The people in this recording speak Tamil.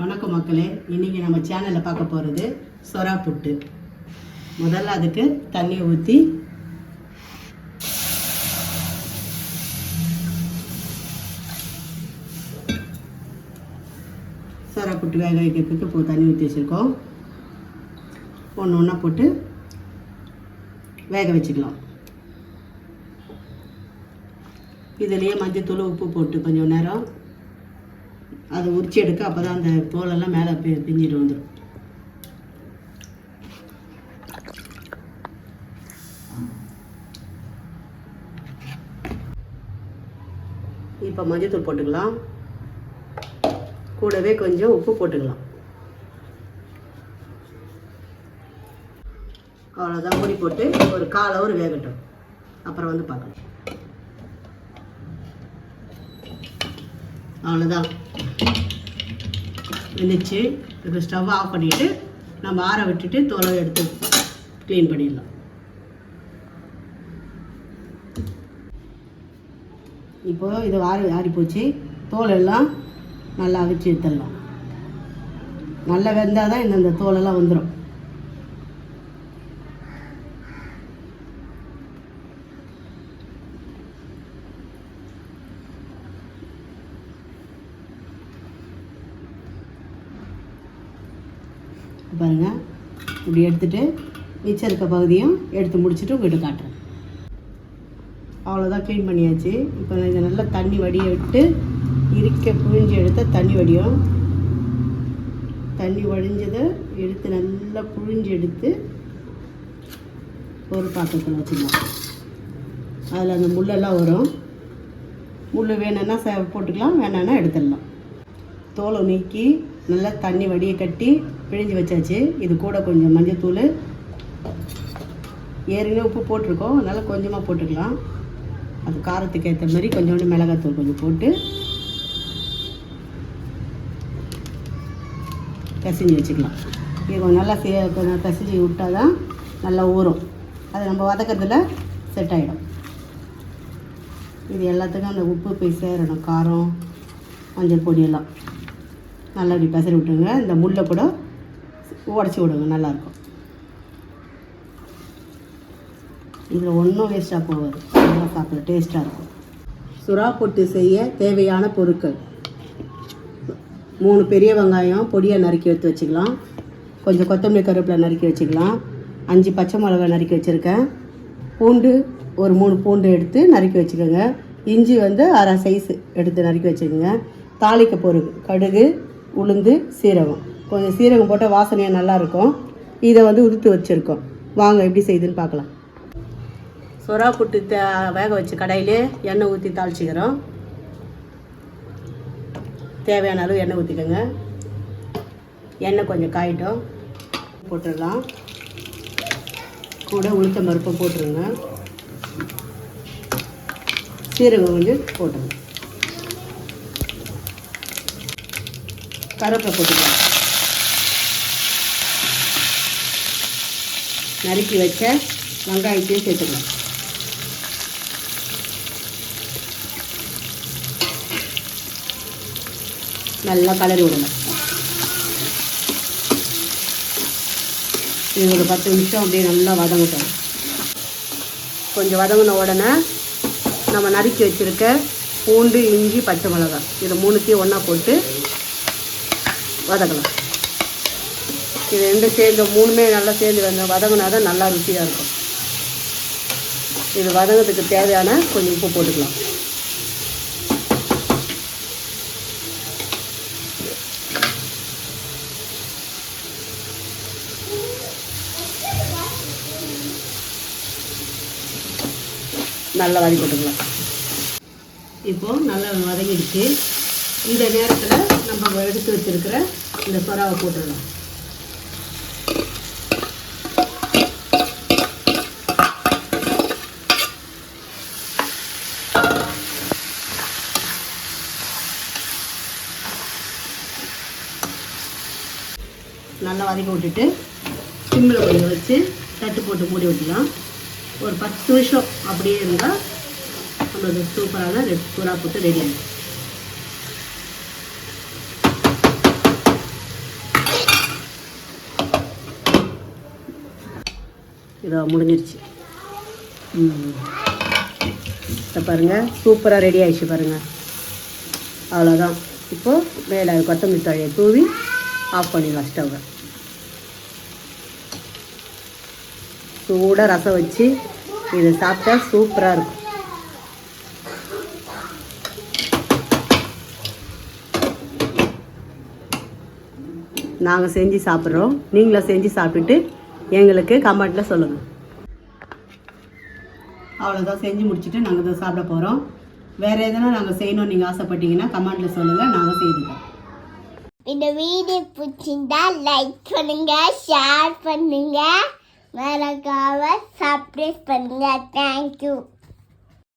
வணக்கம் மக்களே. இன்னைக்கு நம்ம சேனலில் பார்க்க போகிறது சொரா புட்டு. முதல்ல அதுக்கு தண்ணி ஊற்றி சொரா புட்டு வேக வைக்கிறதுக்கு இப்போ தண்ணி ஊற்றி வச்சுருக்கோம். ஒன்று ஒன்றா போட்டு வேக வச்சுக்கலாம். இதுலேயே மஞ்சத்தூள் உப்பு போட்டு கொஞ்சம் நேரம் அதை உரிச்சு எடுக்க அப்போ தான் அந்த தோலெல்லாம் மேலே பி பிஞ்சிட்டு வந்துடும் இப்போ மஞ்சத்தூள் போட்டுக்கலாம். கூடவே கொஞ்சம் உப்பு போட்டுக்கலாம். அவ்வளோதான் மூடி போட்டு ஒரு கால் ஹவர் வேகட்டும். அப்புறம் வந்து பார்க்கலாம். அவ்வளோதான் வெந்துச்சு. இப்போ ஸ்டவ் ஆஃப் பண்ணிவிட்டு நம்ம ஆற விட்டுட்டு தோலை எடுத்து க்ளீன் பண்ணிடலாம். இப்போ இது ஆறி ஆறி போச்சு. தோல் எல்லாம் நல்லா அவிச்சு எடுத்துடலாம். நல்லா வெந்தால் தான் இந்த தோலெல்லாம் வந்துடும் பாருங்க. இப்படி எடுத்துகிட்டு மிச்சம் இருக்க பகுதியும் எடுத்து முடிச்சுட்டு உங்கள்கிட்ட காட்டுறேன். அவ்வளோதான் க்ளீன் பண்ணியாச்சு. இப்போ இதை நல்லா தண்ணி வடிய விட்டு இருக்க புழிஞ்சு எடுத்த தண்ணி வடியும். தண்ணி வடிஞ்சதை எடுத்து நல்லா புழிஞ்சு எடுத்து ஒரு பாத்திரத்தில் வச்சுக்கலாம். அதில் அந்த முள்ளெல்லாம் வரும். முள் வேணும்னா ச போட்டுக்கலாம் வேணான்னா எடுத்துடலாம். தோலை நீக்கி நல்லா தண்ணி வடியை கட்டி பிழிஞ்சு வச்சாச்சு. இது கூட கொஞ்சம் மஞ்சத்தூள். ஏற்கனவே உப்பு போட்டிருக்கோம். அதனால் கொஞ்சமாக போட்டுக்கலாம். அது காரத்துக்கு ஏற்ற மாதிரி கொஞ்சோண்டு மிளகாத்தூள் கொஞ்சம் போட்டு பிசைஞ்சு வச்சுக்கலாம். இது கொஞ்சம் நல்லா சே கொஞ்சம் பிசைஞ்சு விட்டால் தான் நல்லா ஊறும். அது நம்ம வதக்கிறதுல செட் ஆகிடும் இது எல்லாத்துக்கும் அந்த உப்பு போய் சேரணும். காரம் மஞ்சள் பொடியெல்லாம் நல்லா இப்படி பெசரி விட்டுருங்க. இந்த முள்ளை கூட உடச்சி விடுங்க. நல்லாயிருக்கும். இதில் ஒன்றும் வேஸ்ட்டாக போகாது. நல்லா சாப்பிட டேஸ்ட்டாக இருக்கும். சுறா பொட்டு செய்ய தேவையான பொருட்கள். மூணு பெரிய வெங்காயம் பொடியை நறுக்கி எடுத்து வச்சுக்கலாம். கொஞ்சம் கொத்தமல்லி கருவேப்பிலை நறுக்கி வச்சுக்கலாம். அஞ்சு பச்சை மிளகாய் நறுக்கி வச்சுருக்கேன். பூண்டு ஒரு மூணு பூண்டு எடுத்து நறுக்கி வச்சுக்கோங்க. இஞ்சி வந்து அரை சைஸ் எடுத்து நறுக்கி வச்சுக்கோங்க. தாளிக்க பொருள் கடுகு உளுந்து சீரகம். கொஞ்சம் சீரகம் போட்டால் வாசனையாக நல்லாயிருக்கும் இதை வந்து உதுத்து வச்சுருக்கோம். வாங்க எப்படி செய்யுதுன்னு பார்க்கலாம். சொரா புட்டு வேக வச்சு கடையிலே எண்ணெய் ஊற்றி தாளிச்சிக்கிறோம். தேவையான அளவு எண்ணெய் ஊற்றிக்கோங்க எண்ணெய் கொஞ்சம் காயிட்டும். போட்டுடலாம். கூட உளுத்த பருப்பை போட்டுருங்க. சீரகம் வந்து போட்டுருங்க. கருவேப்பிலை போட்டுக்கலாம். நறுக்கி வச்ச வெங்காயத்தையும் சேர்த்துக்கலாம். நல்லா கலரி விடணும். இது ஒரு பத்து நிமிஷம் அப்படியே நல்லா வதங்கட்டும். கொஞ்சம் வதங்கின உடனே நம்ம நறுக்கி வச்சுருக்க பூண்டு இஞ்சி பச்சை மிளகாய். இதை மூணுத்தையும் ஒன்றா போட்டு வதக்கலாம் இது ரெண்டும் சேர்ந்து மூணுமே நல்லா சேர்ந்து வந்து வதங்கினா தான் நல்லா ருசியாக இருக்கும். இது வதங்கிறதுக்கு தேவையான கொஞ்சம் உப்பு போட்டுக்கலாம். நல்லா வதக்கி போட்டுக்கலாம். இப்போது நல்லா வதங்கிடுச்சு. இந்த நேரத்தில் நம்ம எடுத்து வச்சிருக்கிற இந்த சொராவை போட்டுடணும் நல்லா வதக்கி விட்டுட்டு சிம்மில் கொஞ்சம் வச்சு தட்டு போட்டு மூடி விட்டுலாம் ஒரு பத்து நிமிஷம் அப்படியே இருந்தால் நம்மளுக்கு சூப்பரான ரெட் சூறாக போட்டு ரெடி ஆகிடும் நல்லா வதக்கி விட்டுக்கலாம் இப்போ நல்லா வதங்கிடுச்சு இந்த நேரத்தில் நம்ம எடுத்து வச்சிருக்கிற இந்த சொராவை போட்டுடலாம் நல்லா வதக்கி விட்டுட்டு சிம்மில் கொஞ்சம் வச்சு தட்டு போட்டு மூடி விட்டுலாம் ஒரு பத்து நிமிஷம் அப்படியே இருந்தால் நம்மளது சூப்பரான ரெட் சூறா போட்டு ரெடி ஆகிடும் இதோ முடிஞ்சிருச்சு. இதை பாருங்கள் சூப்பராக ரெடி ஆயிடுச்சு பாருங்கள் அவ்வளோதான் இப்போது மேலே கொத்தமல்லி தழையை தூவி ஆஃப் பண்ணிடலாம் ஸ்டவ்வை சூடாக ரசம் வச்சு இதை சாப்பிட்டா சூப்பராக இருக்கும். நாங்கள் செஞ்சு சாப்பிட்றோம். நீங்களும் செஞ்சு சாப்பிட்டுட்டு எங்களுக்கு கமெண்ட்டில் சொல்லுங்கள் அவ்வளோதான் செஞ்சு முடிச்சுட்டு நாங்கள் இதை சாப்பிட போகிறோம் வேறு எதனா நாங்கள் செய்யணும்னு நீங்கள் ஆசைப்பட்டீங்கன்னா கமெண்ட்டில் சொல்லுங்கள் நாங்கள் செய்துக்கிறோம். இந்த வீடியோ பிடிச்சிருந்தா லைக் பண்ணுங்க ஷேர் பண்ணுங்க. மறக்காம சப்ஸ்கிரைப் பண்ணுங்க. தேங்க்யூ